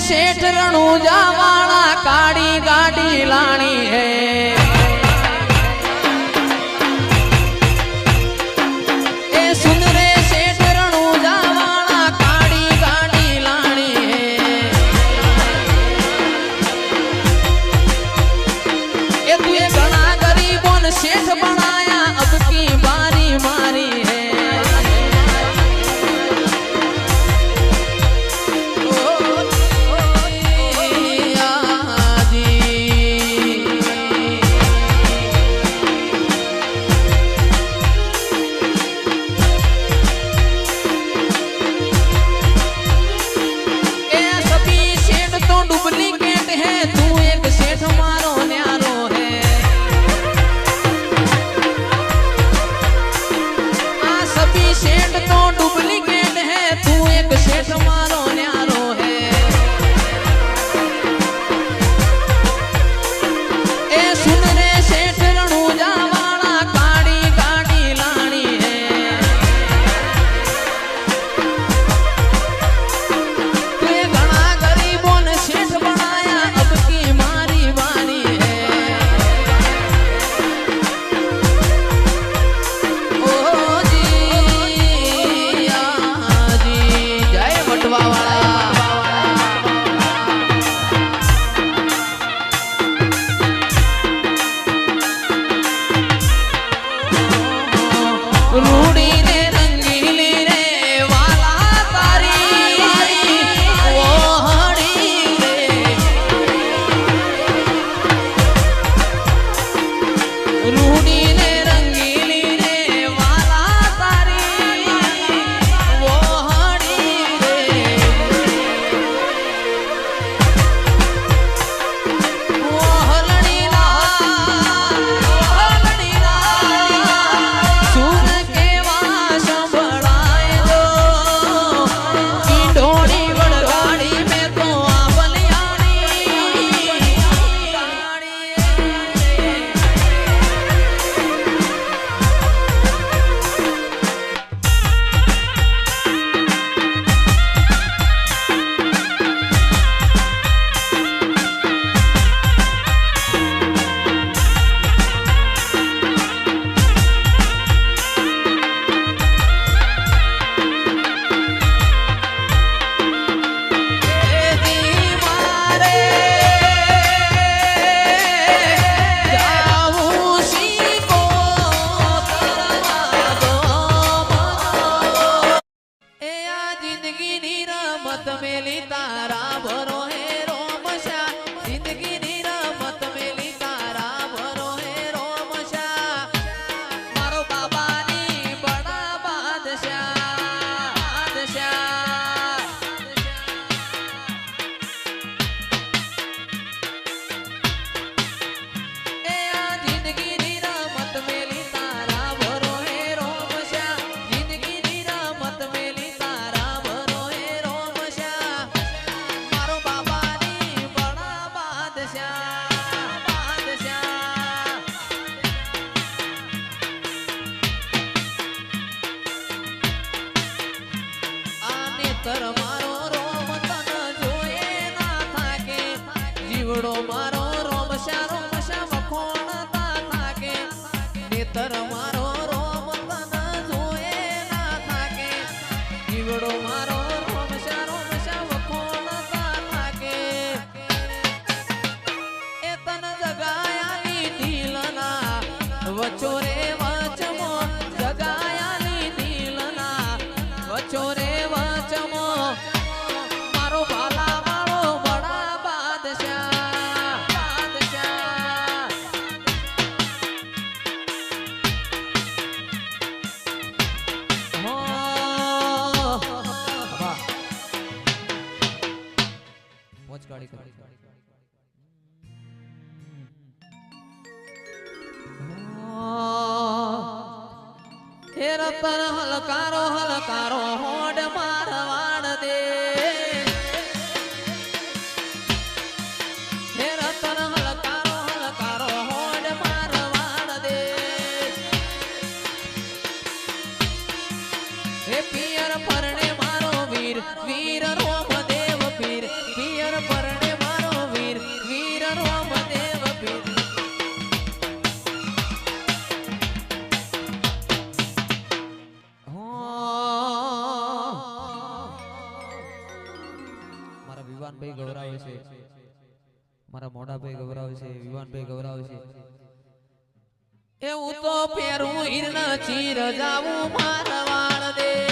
શેઠ રણુ જાવાળા કાળી ગાડી લાણી હે. એ રતન હલકારો હલકારો હોડ મારવાડ ગભરાવ વિવાનભાઈ ગભરાવ એવું તો પેરું હિરણ ચીર જાવું મારવાણ દે.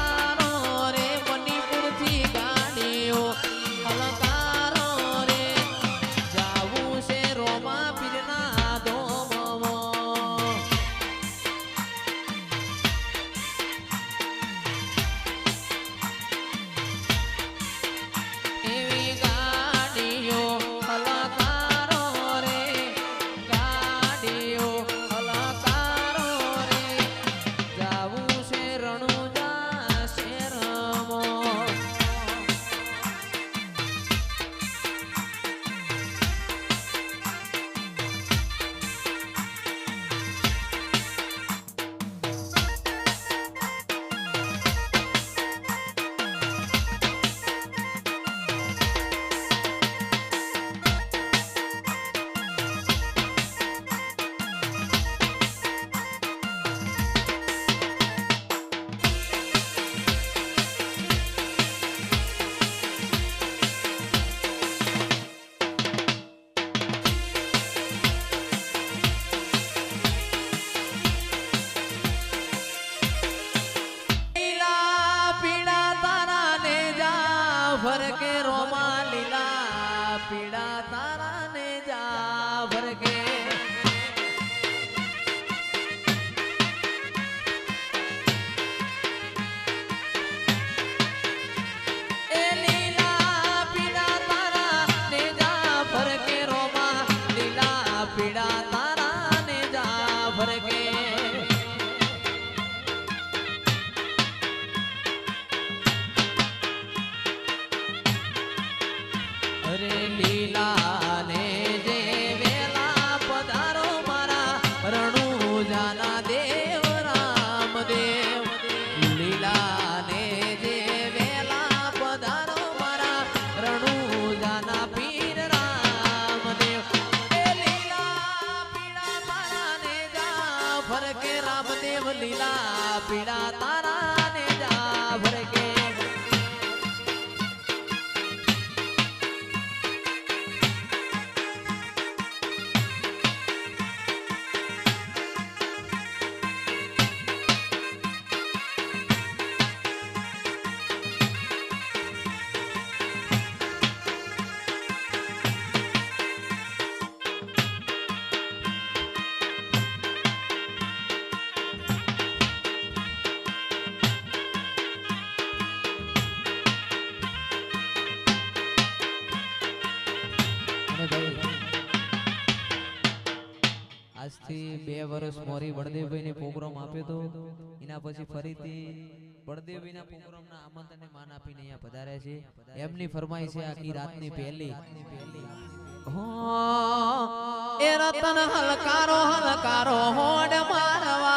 દેવ લીલા પીડા તારા. આજથી બે વર્ષ મોરી બળદેવભાઈને પ્રોગ્રામ આપ્યો હતો એના પછી ફરીથી બળદેવભાઈના પ્રોગ્રામના આમંત્રણને માન આપીને અહીંયા પધાર્યા છે. એમની ફરમાઈ છે આખી રાતની પહેલી. હો, એ રતન હલકારો હલકારો હોડ મારવા.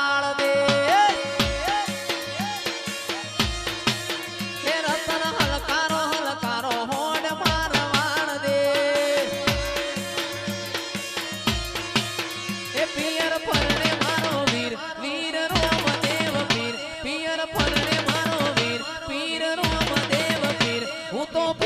तो